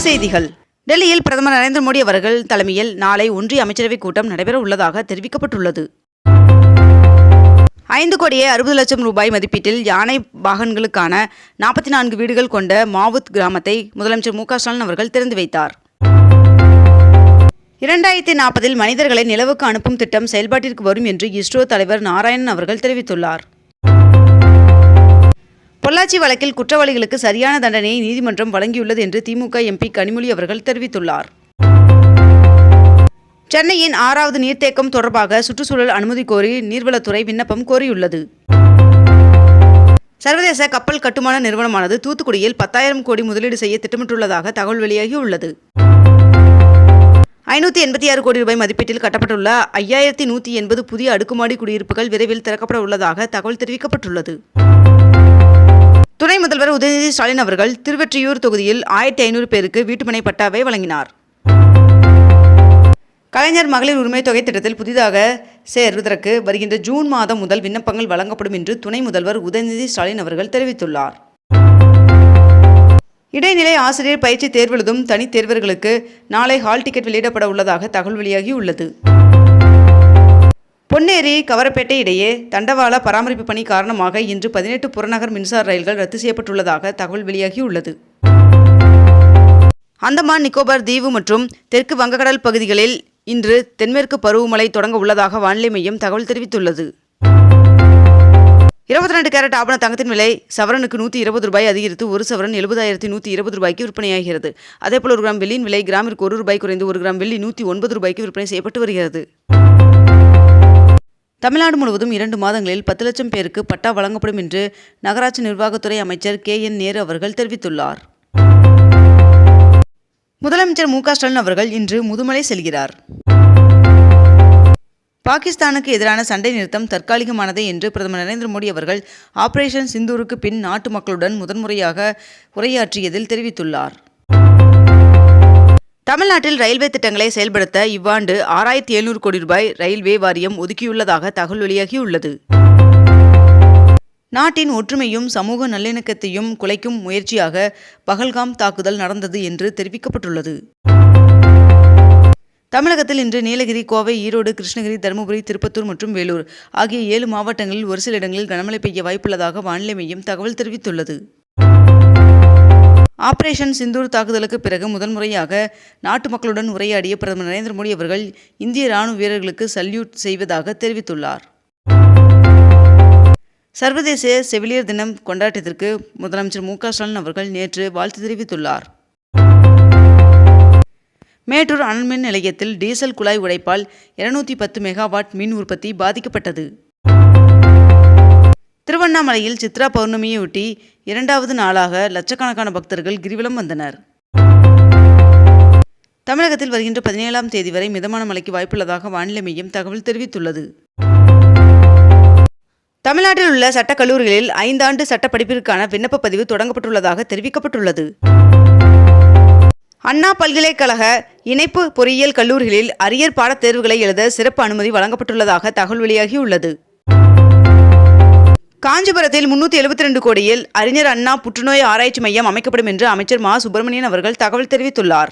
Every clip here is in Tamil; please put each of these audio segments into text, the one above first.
செய்திகள். டெல்லியில் பிரதமர் நரேந்திர மோடி அவர்கள் தலைமையில் நாளை ஒன்றிய அமைச்சரவைக் கூட்டம் நடைபெற உள்ளதாக தெரிவிக்கப்பட்டுள்ளது. ஐந்து கோடியே அறுபது லட்சம் ரூபாய் மதிப்பீட்டில் யானை பாகன்களுக்கான நாற்பத்தி நான்கு வீடுகள் கொண்ட மாவுத் கிராமத்தை முதலமைச்சர் மு ஸ்டாலின் அவர்கள் திறந்து வைத்தார். இரண்டாயிரத்தி நாற்பதில் மனிதர்களை நிலவுக்கு அனுப்பும் திட்டம் செயல்பாட்டிற்கு வரும் என்று இஸ்ரோ தலைவர் நாராயணன் அவர்கள் தெரிவித்துள்ளார். பொள்ளாச்சி வழக்கில் குற்றவாளிகளுக்கு சரியான தண்டனையை நீதிமன்றம் வழங்கியுள்ளது என்று திமுக எம்பி கனிமொழி அவர்கள் தெரிவித்துள்ளார். சென்னையின் ஆறாவது நீர்த்தேக்கம் தொடர்பாக சுற்றுச்சூழல் அனுமதி கோரி நீர்வளத்துறை விண்ணப்பம் கோரியுள்ளது. சர்வதேச கப்பல் கட்டுமான நிறுவனமானது தூத்துக்குடியில் பத்தாயிரம் கோடி முதலீடு செய்ய திட்டமிட்டுள்ளதாக தகவல் வெளியாகியுள்ளது ஐநூற்றி எண்பத்தி ஆறு கோடி ரூபாய் மதிப்பீட்டில் கட்டப்பட்டுள்ள ஐயாயிரத்தி நூற்றி எண்பது புதிய அடுக்குமாடி குடியிருப்புகள் விரைவில் திறக்கப்பட உள்ளதாக தகவல் தெரிவிக்கப்பட்டுள்ளது. துணை முதல்வர் உதயநிதி ஸ்டாலின் அவர்கள் திருவெற்றியூர் தொகுதியில் ஆயிரத்தி ஐநூறு பேருக்கு வீட்டுமனை பட்டாவை வழங்கினார். கலைஞர் மகளிர் உரிமை தொகை திட்டத்தில் புதிதாக சேர்வதற்கு வருகின்ற ஜூன் மாதம் முதல் விண்ணப்பங்கள் வழங்கப்படும் என்று துணை முதல்வர் உதயநிதி ஸ்டாலின் அவர்கள் தெரிவித்துள்ளார். இடைநிலை ஆசிரியர் பயிற்சி தேர்வெழுதும் தனித் தேர்வர்களுக்கு நாளை ஹால் டிக்கெட் வெளியிடப்பட உள்ளதாக தகவல் வெளியாகியுள்ளது. பொன்னேரி கவரப்பேட்டை இடையே தண்டவாள பராமரிப்பு பணி காரணமாக இன்று பதினெட்டு புறநகர் மின்சார ரயில்கள் ரத்து செய்யப்பட்டுள்ளதாக தகவல் வெளியாகியுள்ளது அந்தமான் நிக்கோபார் தீவு மற்றும் தெற்கு வங்கக்கடல் பகுதிகளில் இன்று தென்மேற்கு பருவமழை தொடங்க உள்ளதாக வானிலை மையம் தகவல் தெரிவித்துள்ளது. இருபத்தி ரெண்டு கேரட் ஆபண தங்கத்தின் விலை சவரனுக்கு நூற்றி இருபது ரூபாய் அதிகரித்து ஒரு சவரன் எழுபதாயிரத்தி நூற்றி இருபது ரூபாய்க்கு விற்பனையாகிறது. அதேபோல் ஒரு கிராம் வெள்ளியின் விலை கிராமிற்கு ஒரு ரூபாய் குறைந்து ஒரு கிராம் வெள்ளி நூற்றி ஒன்பது ரூபாய்க்கு விற்பனை செய்யப்பட்டு வருகிறது. தமிழ்நாடு முழுவதும் இரண்டு மாதங்களில் பத்து லட்சம் பேருக்கு பட்டா வழங்கப்படும் என்று நகராட்சி நிர்வாகத்துறை அமைச்சர் கே என் நேரு அவர்கள் தெரிவித்துள்ளார். முதலமைச்சர் மு ஸ்டாலின் அவர்கள் இன்று முதுமலை செல்கிறார். பாகிஸ்தானுக்கு எதிரான சண்டை நிறுத்தம் தற்காலிகமானதே என்று பிரதமர் நரேந்திர மோடி அவர்கள் ஆபரேஷன் சிந்தூருக்கு பின் நாட்டு மக்களுடன் முதன்முறையாக உரையாற்றியதில் தெரிவித்துள்ளார். தமிழ்நாட்டில் ரயில்வே திட்டங்களை செயல்படுத்த இவ்வாண்டு ஆறாயிரத்தி எழுநூறு கோடி ரூபாய் ரயில்வே வாரியம் ஒதுக்கியுள்ளதாக தகவல் வெளியாகியுள்ளது. நாட்டின் ஒற்றுமையும் சமூக நல்லிணக்கத்தையும் குலைக்கும் முயற்சியாக பகல்காம் தாக்குதல் நடந்தது என்று தெரிவிக்கப்பட்டுள்ளது. தமிழகத்தில் இன்று நீலகிரி கோவை ஈரோடு கிருஷ்ணகிரி தருமபுரி திருப்பத்தூர் மற்றும் வேலூர் ஆகிய ஏழு மாவட்டங்களில் ஒரு சில இடங்களில் கனமழை பெய்ய வாய்ப்புள்ளதாக வானிலை மையம் தகவல் தெரிவித்துள்ளது. ஆபரேஷன் சிந்தூர் தாக்குதலுக்கு பிறகு முதன்முறையாக நாட்டு மக்களுடன் உரையாடிய பிரதமர் நரேந்திர மோடி அவர்கள் இந்திய ராணுவ வீரர்களுக்கு சல்யூட் செய்வதாக தெரிவித்துள்ளார். சர்வதேச செவிலியர் தினம் கொண்டாட்டத்திற்கு முதலமைச்சர் மு ஸ்டாலின் அவர்கள் நேற்று வாழ்த்து தெரிவித்துள்ளார். மேட்டூர் அனல்மின் நிலையத்தில் டீசல் குழாய் உடைப்பால் இருநூற்றி பத்து மெகாவாட் மின் உற்பத்தி பாதிக்கப்பட்டது. திருவண்ணாமலையில் சித்ரா பௌர்ணமியையொட்டி இரண்டாவது நாளாக லட்சக்கணக்கான பக்தர்கள் கிரிவலம் வந்தனர். தமிழகத்தில் வருகின்ற பதினேழாம் தேதி வரை மிதமான மழைக்கு வாய்ப்புள்ளதாக வானிலை மையம் தகவல் தெரிவித்துள்ளது. தமிழ்நாட்டில் உள்ள சட்டக் கல்லூரிகளில் ஐந்தாண்டு சட்ட படிப்பிற்கான விண்ணப்ப பதிவு தொடங்கப்பட்டுள்ளதாக தெரிவிக்கப்பட்டுள்ளது. அண்ணா பல்கலைக்கழக இணைப்பு பொறியியல் கல்லூரிகளில் அரியர் பாடத் தேர்வுகளை எழுத சிறப்பு அனுமதி வழங்கப்பட்டுள்ளதாக தகவல் வெளியாகியுள்ளது. காஞ்சிபுரத்தில் முன்னூற்றி எழுபத்தி ரெண்டு கோடியில் அறிஞர் அண்ணா புற்றுநோய் ஆராய்ச்சி மையம் அமைக்கப்படும் என்று அமைச்சர் மா. சுப்பிரமணியன் அவர்கள் தகவல் தெரிவித்துள்ளார்.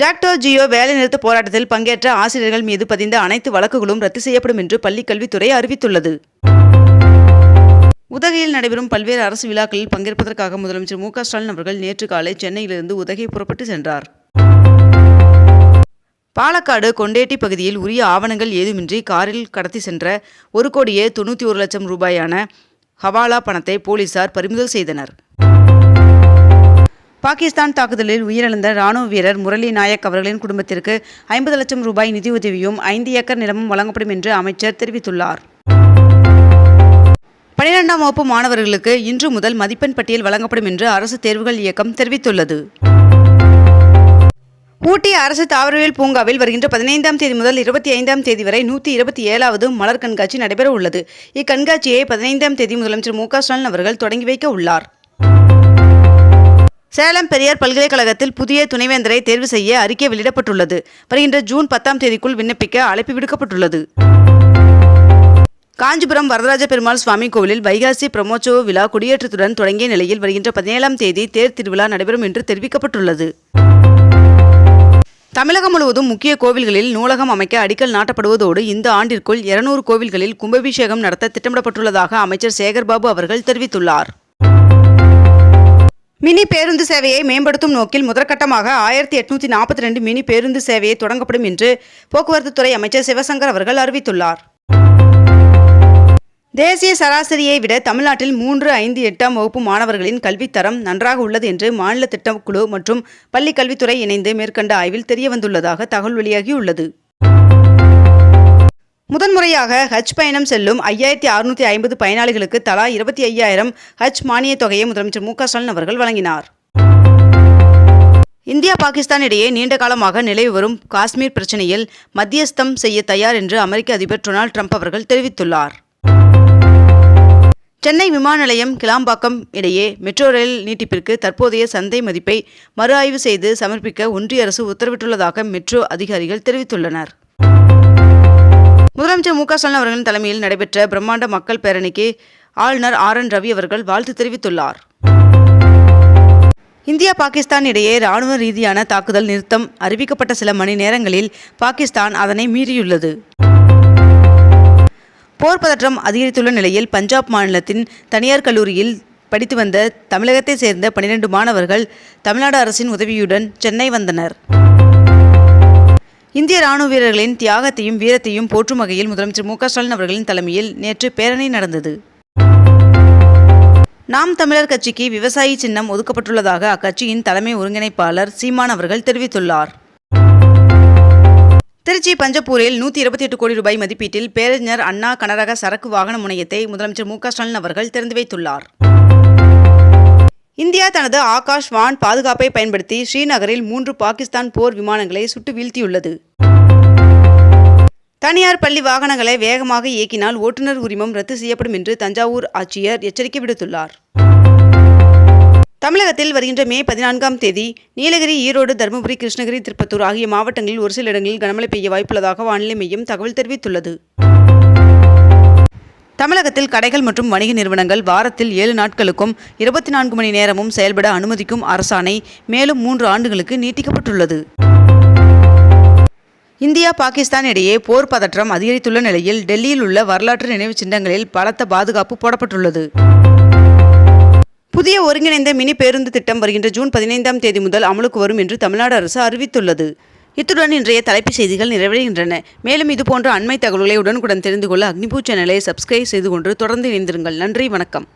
ஜாக்டோ ஜியோ வேலைநிறுத்த போராட்டத்தில் பங்கேற்ற ஆசிரியர்கள் மீது பதிந்த அனைத்து வழக்குகளும் ரத்து செய்யப்படும் என்று பள்ளிக்கல்வித்துறை அறிவித்துள்ளது. உதகையில் நடைபெறும் பல்வேறு அரசு விழாக்களில் பங்கேற்பதற்காக முதலமைச்சர் மு. க. ஸ்டாலின் அவர்கள் நேற்று காலை சென்னையிலிருந்து உதகை புறப்பட்டு சென்றார். பாலக்காடு கொண்டேட்டி பகுதியில் உரிய ஆவணங்கள் ஏதுமின்றி காரில் கடத்தி சென்ற ஒரு கோடியே தொண்ணூற்றி ஒரு லட்சம் ரூபாயான ஹவாலா பணத்தை போலீசார் பறிமுதல் செய்தனர். பாகிஸ்தான் தாக்குதலில் உயிரிழந்த ராணுவ வீரர் முரளி நாயக் அவர்களின் குடும்பத்திற்கு ஐம்பது லட்சம் ரூபாய் நிதியுதவியும் ஐந்து ஏக்கர் நிலமும் வழங்கப்படும் என்று அமைச்சர் தெரிவித்துள்ளார். பனிரெண்டாம் வகுப்பு மாணவர்களுக்கு இன்று முதல் மதிப்பெண் பட்டியல் வழங்கப்படும் என்று அரசு தேர்வுகள் இயக்கம் தெரிவித்துள்ளது. ஊட்டி அரசு தாவரவியல் பூங்காவில் வருகின்ற பதினைந்தாம் தேதி முதல் இருபத்தி ஐந்தாம் தேதி வரை நூற்றி இருபத்தி ஏழாவது மலர் கண்காட்சி நடைபெற உள்ளது இக்கண்காட்சியை பதினைந்தாம் தேதி முதலமைச்சர் மு க ஸ்டாலின் அவர்கள் தொடங்கி வைக்க உள்ளார். சேலம் பெரியார் பல்கலைக்கழகத்தில் புதிய துணைவேந்தரை தேர்வு செய்ய அறிக்கை வெளியிடப்பட்டுள்ளது. வருகின்ற ஜூன் பத்தாம் தேதிக்குள் விண்ணப்பிக்க அழைப்பு விடுக்கப்பட்டுள்ளது. காஞ்சிபுரம் வரதராஜ பெருமாள் சுவாமி கோவிலில் வைகாசி பிரமோற்சவ விழா கொடியேற்றத்துடன் தொடங்கிய நிலையில் வருகின்ற பதினேழாம் தேதி தேர் திருவிழா நடைபெறும் என்று தெரிவிக்கப்பட்டுள்ளது. தமிழகம் முழுவதும் முக்கிய கோவில்களில் நூலகம் அமைக்க அடிக்கல் நாட்டப்படுவதோடு இந்த ஆண்டிற்குள் இருநூறு கோவில்களில் கும்பாபிஷேகம் நடத்த திட்டமிடப்பட்டுள்ளதாக அமைச்சர் சேகர்பாபு அவர்கள் தெரிவித்துள்ளார். மினி பேருந்து சேவையை மேம்படுத்தும் நோக்கில் முதற்கட்டமாக ஆயிரத்தி எட்நூத்தி நாற்பத்தி ரெண்டு மினி பேருந்து சேவையை தொடங்கப்படும் என்று போக்குவரத்துத்துறை அமைச்சர் சிவசங்கர் அவர்கள் அறிவித்துள்ளார். தேசிய சராசரியை விட தமிழ்நாட்டில் மூன்று ஐந்து எட்டாம் வகுப்பு மாணவர்களின் கல்வித்தரம் நன்றாக உள்ளது என்று மாநில திட்டக்குழு மற்றும் பள்ளிக் கல்வித்துறை இணைந்து மேற்கண்ட ஆய்வில் தெரியவந்துள்ளதாக தகவல் வெளியாகியுள்ளது. முதன்முறையாக ஹஜ் பயணம் செல்லும் ஐயாயிரத்தி அறுநூற்றி ஐம்பது பயனாளிகளுக்கு தலா இருபத்தி ஐயாயிரம் ஹஜ் மானியத் தொகையை முதலமைச்சர் மு க ஸ்டாலின் அவர்கள் வழங்கினார். இந்தியா பாகிஸ்தான் இடையே நீண்ட காலமாக நிலவி வரும் காஷ்மீர் பிரச்சனையில் மத்தியஸ்தம் செய்ய தயார் என்று அமெரிக்க அதிபர் டொனால்ட் ட்ரம்ப் அவர்கள் தெரிவித்துள்ளார். சென்னை விமான நிலையம் கிளாம்பாக்கம் இடையே மெட்ரோ ரயில் நீட்டிப்பிற்கு தற்போதைய சந்தை மதிப்பை மறு ஆய்வு செய்து சமர்ப்பிக்க ஒன்றிய அரசு உத்தரவிட்டுள்ளதாக மெட்ரோ அதிகாரிகள் தெரிவித்துள்ளனர். முதலமைச்சர் மு க ஸ்டாலின் அவர்களின் தலைமையில் நடைபெற்ற பிரம்மாண்ட மக்கள் பேரணிக்கு ஆளுநர் ஆர் என் ரவி அவர்கள் வாழ்த்து தெரிவித்துள்ளார். இந்தியா பாகிஸ்தான் இடையே ராணுவ ரீதியான தாக்குதல் நிறுத்தம் அறிவிக்கப்பட்ட சில மணி நேரங்களில் பாகிஸ்தான் அதனை மீறியுள்ளது. போர் பதற்றம் அதிகரித்துள்ள நிலையில் பஞ்சாப் மாநிலத்தின் தனியார் கல்லூரியில் படித்து வந்த தமிழகத்தைச் சேர்ந்த பனிரெண்டு மாணவர்கள் தமிழ்நாடு அரசின் உதவியுடன் சென்னை வந்தனர். இந்திய ராணுவ வீரர்களின் தியாகத்தையும் வீரத்தையும் போற்றும் வகையில் முதலமைச்சர் மு ஸ்டாலின் அவர்களின் தலைமையில் நேற்று பேரணி நடந்தது. நாம் தமிழர் கட்சிக்கு விவசாயி சின்னம் ஒதுக்கப்பட்டுள்ளதாக அக்கட்சியின் தலைமை ஒருங்கிணைப்பாளர் சீமான் அவர்கள் தெரிவித்துள்ளார். திருச்சி பஞ்சப்பூரில் நூற்றி இருபத்தி எட்டு கோடி ரூபாய் மதிப்பீட்டில் பேரறிஞர் அண்ணா கனரக சரக்கு வாகன முனையத்தை முதலமைச்சர் மு ஸ்டாலின் அவர்கள் திறந்து வைத்துள்ளார். இந்தியா தனது ஆகாஷ் வான் பாதுகாப்பை பயன்படுத்தி ஸ்ரீநகரில் மூன்று பாகிஸ்தான் போர் விமானங்களை சுட்டு வீழ்த்தியுள்ளது. தனியார் பள்ளி வாகனங்களை வேகமாக இயக்கினால் ஓட்டுநர் உரிமம் ரத்து செய்யப்படும் என்று தஞ்சாவூர் ஆட்சியர் எச்சரிக்கை விடுத்துள்ளார். தமிழகத்தில் வருகின்ற மே பதினான்காம் தேதி நீலகிரி ஈரோடு தருமபுரி கிருஷ்ணகிரி திருப்பத்தூர் ஆகிய மாவட்டங்களில் ஒரு சில இடங்களில் கனமழை பெய்ய வாய்ப்புள்ளதாக வானிலை மையம் தகவல் தெரிவித்துள்ளது. தமிழகத்தில் கடைகள் மற்றும் வணிக நிறுவனங்கள் வாரத்தில் ஏழு நாட்களுக்கும் இருபத்தி நான்கு மணி நேரமும் செயல்பட அனுமதிக்கும் அரசாணை மேலும் மூன்று ஆண்டுகளுக்கு நீட்டிக்கப்பட்டுள்ளது. இந்தியா பாகிஸ்தான் இடையே போர் பதற்றம் அதிகரித்துள்ள நிலையில் டெல்லியில் உள்ள வரலாற்று நினைவுச் சின்னங்களில் பலத்த பாதுகாப்பு போடப்பட்டுள்ளது. புதிய ஒருங்கிணைந்த மினி பேருந்து திட்டம் வருகின்ற ஜூன் பதினைந்தாம் தேதி முதல் அமலுக்கு வரும் என்று தமிழ்நாடு அரசு அறிவித்துள்ளது. இத்துடன் இன்றைய தலைப்புச் செய்திகள் நிறைவடைகின்றன. மேலும் இதுபோன்ற அண்மை தகவல்களை உடனுக்குடன் தெரிந்து கொள்ள அக்னிபூ சேனலை சப்ஸ்கிரைப் செய்து கொண்டு தொடர்ந்து இணைந்திருங்கள். நன்றி வணக்கம்.